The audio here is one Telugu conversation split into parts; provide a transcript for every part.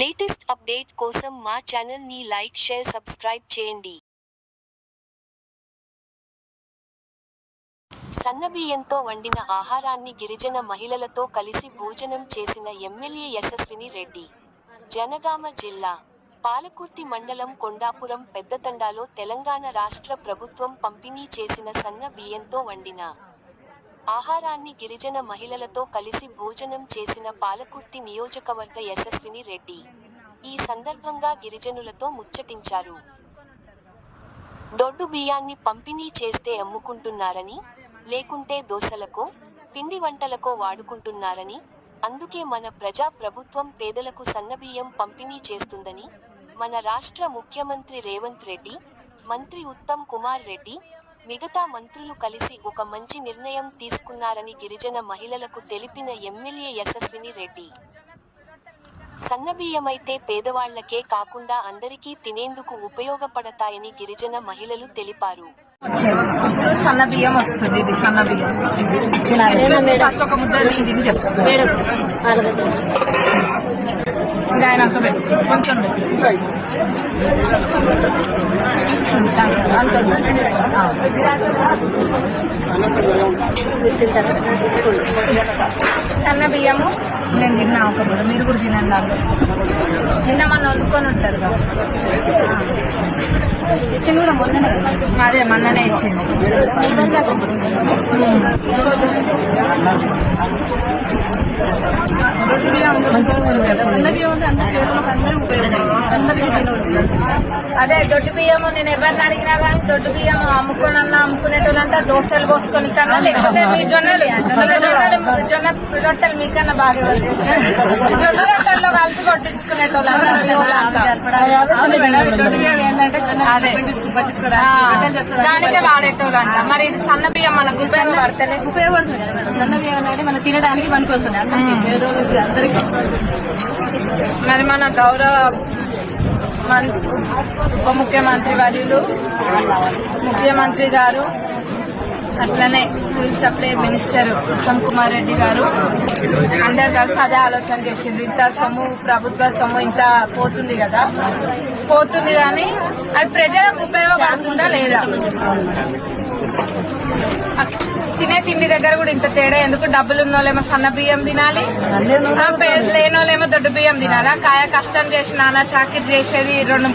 లేటెస్ట్ అప్డేట్ కోసం ఛానల్ని లైక్ షేర్ సబ్స్క్రైబ్ చేయండి. సన్నబియ్యంతో వండిన ఆహారాన్ని గిరిజన మహిళలతో కలిసి భోజనం చేసిన ఎమ్మెల్యే యశస్విని రెడ్డి. జనగామ జిల్లా పాలకుర్తి మండలం కొండాపురం పెద్దతండాలో తెలంగాణ రాష్ట్ర ప్రభుత్వం పంపిణీ చేసిన సన్న బియ్యంతో వండిన ఆహారాన్ని గిరిజన మహిళలతో కలిసి భోజనం చేసిన పాలకుర్తి నియోజకవర్గ యశస్విని రెడ్డి. ఈ సందర్భంగా గిరిజనులతో ముచ్చటించారు. దొడ్డు బియ్యాన్ని పంపిణీ చేస్తే అమ్ముకుంటున్నారని లేకుంటే దోసలకో పిండి వంటలకో వాడుకుంటున్నారని అందుకే మన ప్రజా ప్రభుత్వం పేదలకు సన్నబియ్యం పంపిణీ చేస్తుందని మన రాష్ట్ర ముఖ్యమంత్రి రేవంత్ రెడ్డి మంత్రి ఉత్తమ్ కుమార్ రెడ్డి మిగతా మంత్రులు కలిసి ఒక మంచి నిర్ణయం తీసుకున్నారని గిరిజన మహిళలకు తెలిపిన ఎమ్మెల్యే యశస్విని రెడ్డి. సన్నబియ్యమైతే పేదవాళ్ళకే కాకుండా అందరికీ తినేందుకు ఉపయోగపడతాయని గిరిజన మహిళలు తెలిపారు. ఇప్పుడు సన్న బియ్యం వస్తుంది ఇది సన్న బియ్యం. ఫస్ట్ ఒక ముద్ద చెప్తాను ఆయన కొంచెం సన్న బియ్యము నేను తిన్నా ఒక మీరు కూడా తినండి అందరూ. నిన్న మన వండుకొని ఉంటారు కదా. అదే మొన్ననే ఇచ్చింది. అదే దొడ్డు బియ్యము నేను ఎవరిని అడిగినా కానీ దొడ్డు బియ్యం అమ్ముకోనన్నా అమ్ముకునేటోళ్ళంతా దోశలు పోసుకొని కన్నా లేకపోతే మీ జొన్నలు జొన్నలు జొన్న రొట్టెలు మీకన్నా బాగా? జొన్న రొట్టెల్లో కలిపి కొట్టించుకునేటోళ్ళంతా. అదే దానికే వాడేటోళ్ళంట మరి ఇది సన్న బియ్యం మనకు ఉపయోగపడతలే ఉపయోగపడుతుంది కదా మేడం. సన్న బియ్యం అనేది మనం తినడానికి పనికి అందరికీ మరి మన గౌరవ మన్- ఉప ముఖ్యమంత్రి వర్యులు ముఖ్యమంత్రి గారు అట్లనే civil supply minister Uttam Kumar Reddy గారు. అందరు కలిసి అదే ఆలోచన చేసిండ్రు. ఇంత సొమ్ము ప్రభుత్వ సొమ్ము ఇంత పోతుంది కదా. పోతుంది కానీ అది ప్రజలకు ఉపయోగపడుతుందా లేదా? తినే తిండి దగ్గర కూడా ఇంత తేడా ఎందుకు? డబ్బులు ఉన్నోళ్ళేమో సన్న బియ్యం తినాలి. లేనోళ్ళేమో దొడ్డు బియ్యం తినాలా. కాయ కష్టం చేసి నాన్న చాకిరి చేసేది రెండు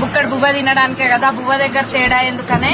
బుక్కడు బువ్వ తినడానికే కదా. బువ్వ దగ్గర తేడా ఎందుకనే?